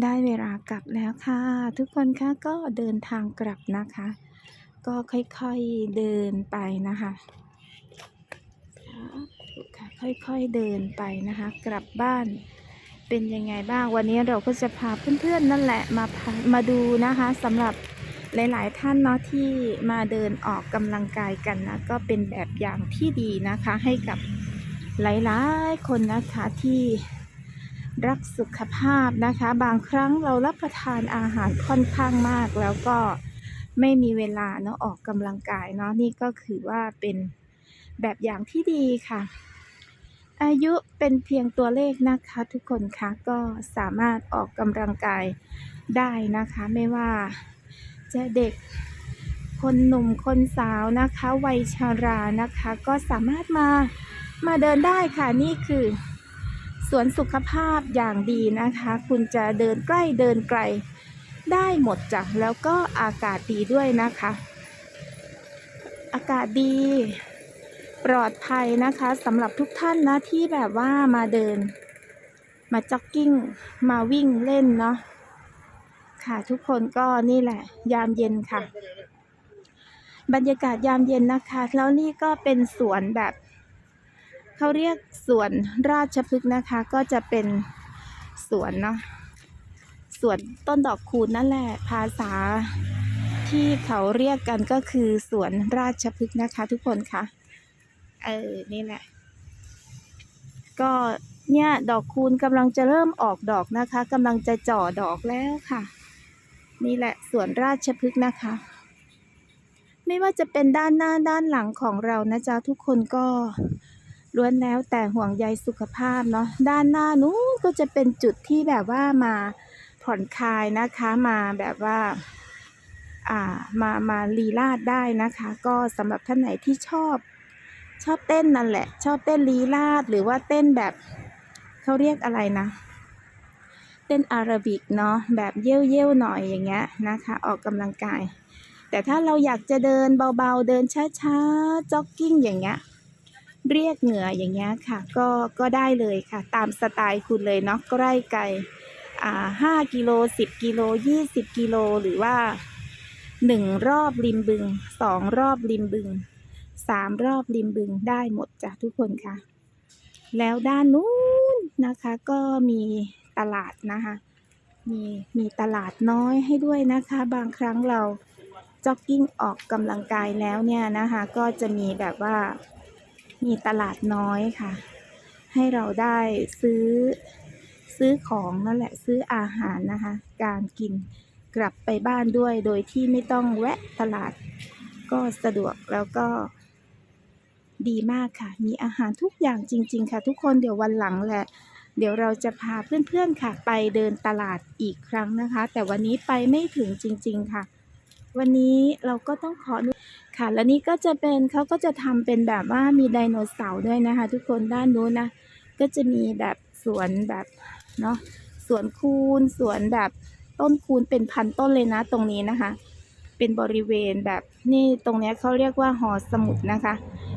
ได้เวลากลับแล้วค่ะ ทุกคนคะก็เดินทางกลับนะคะ ก็ค่อยๆเดินไปนะคะค่ะค่อยๆเดินไปนะคะ กลับบ้านเป็นยังไงบ้างวันนี้เราก็จะพาเพื่อนๆนั่นแหละมาพามาดูนะคะสำหรับหลายๆท่านเนาะที่มาเดินออกกำลังกายกันนะก็เป็นแบบอย่างที่ดีนะคะ ให้กับหลายๆคนนะคะที่ รักสุขภาพนะคะ บางครั้งเรารับประทานอาหารค่อนข้างมาก แล้วก็ไม่มีเวลาเนาะออกกำลังกายเนาะนี่ก็คือว่าเป็นแบบอย่างที่ดีค่ะ อายุเป็นเพียงตัวเลขนะคะทุกคนคะก็สามารถออกกำลังกายได้นะคะ ไม่ว่าจะเด็กคนหนุ่มคนสาวนะคะ วัยชารานะคะ ก็สามารถมามาเดินได้ค่ะนี่คือ วนสุขภาพอย่างดีนะคะ คุณจะเดินใกล้เดินไกลได้หมดจ้ะแล้วก็อากาศดีด้วยนะคะ อากาศดี ปลอดภัยนะคะสำหรับทุกท่านนะที่แบบว่ามาเดิน มาจ็อกกิ้ง มาวิ่งเล่นเนาะค่ะทุกคนก็นี่แหละ ยามเย็นค่ะ บรรยากาศยามเย็นนะคะ แล้วนี่ก็เป็นสวนแบบ เขาเรียกสวนราชพฤกษ์นะคะ ก็จะเป็นสวนเนาะสวนต้นดอกคูณนั่นแหละ ภาษาที่เขาเรียกกันก็คือสวนราชพฤกษ์นะคะ ทุกคนคะเออ นี่แหละ ก็เนี่ยดอกคูณกำลังจะเริ่มออกดอกนะคะกำลังจะจ่อดอกแล้วค่ะ นี่แหละสวนราชพฤกษ์นะคะ ไม่ว่าจะเป็นด้านหน้าด้านหลังของเรานะจ๊ะทุกคนก็ ล้วนแล้วแต่ห่วงใยสุขภาพเนาะด้านหน้านู้นก็จะเป็นจุดที่แบบว่ามาผ่อนคลายนะคะมาแบบว่าอ่ามามาลีลาดได้นะคะ ก็สำหรับท่านไหนที่ชอบชอบเต้นนั่นแหละ ชอบเต้นลีลาดหรือว่าเต้นแบบเขาเรียกอะไรนะ เต้นอาราบิกเนาะแบบเย่ยวๆหน่อยอย่างเงี้ยนะคะ ออกกำลังกาย แต่ถ้าเราอยากจะเดินเบาๆเดินช้าๆจ็อกกิ้งอย่างเงี้ย เรียกเหงื่ออย่างเงี้ยค่ะ ก็ก็ได้เลยค่ะ ตามสไตล์คุณเลยเนาะใกล้ไกลอ่าห้ากิโลสิบกิโลยี่สิบกิโลหรือว่าหนึ่งรอบริมบึงสองรอบริมบึงสามรอบริมบึงได้หมดจ้ะทุกคนค่ะ แล้วด้านนู้นนะคะก็มีตลาดนะคะ มีมีตลาดน้อยให้ด้วยนะคะ บางครั้งเราจ็อกกิ้งออกกำลังกายแล้วเนี่ยนะคะ ก็จะมีแบบว่า มีตลาดน้อยค่ะ ให้เราได้ซื้อซื้อของนั่นแหละซื้ออาหารนะคะ การกินกลับไปบ้านด้วยโดยที่ไม่ต้องแวะตลาดก็สะดวกแล้วก็ดีมากค่ะ มีอาหารทุกอย่างจริง ๆ ค่ะ ทุกคนเดี๋ยววันหลังแหละ เดี๋ยวเราจะพาเพื่อนๆค่ะ ไปเดินตลาดอีกครั้งนะคะ แต่วันนี้ไปไม่ถึงจริง ๆ ค่ะ วันนี้เราก็ต้องขอ ค่ะ และนี่ก็จะเป็นเขาก็จะทำเป็นแบบว่ามีไดโนเสาร์ด้วยนะคะ ทุกคนด้านนู้นนะ ก็จะมีแบบสวนแบบเนาะสวนคูนสวนแบบต้นคูนเป็นพันต้นเลยนะตรงนี้นะคะ เป็นบริเวณแบบนี่ตรงนี้เขาเรียกว่าหอสมุดนะคะ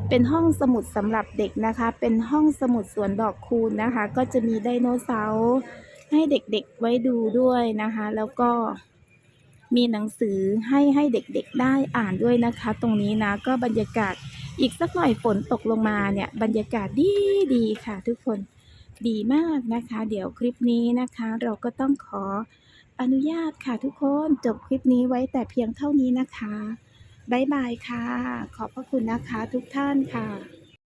เป็นห้องสมุดสำหรับเด็กนะคะ เป็นห้องสมุดสวนดอกคูณนะคะ ก็จะมีไดโนเสาร์ให้เด็กๆไว้ดูด้วยนะคะ แล้วก็ มีหนังสือให้ให้เด็กๆได้อ่านด้วยนะคะ ตรงนี้นะก็บรรยากาศอีกสักหน่อยฝนตกลงมาเนี่ยบรรยากาศดีดีค่ะทุกคนดีมากนะคะ เดี๋ยวคลิปนี้นะคะ เราก็ต้องขออนุญาตค่ะทุกคนจบคลิปนี้ไว้แต่เพียงเท่านี้นะคะบ๊ายบายค่ะ ขอบพระคุณนะคะทุกท่านค่ะ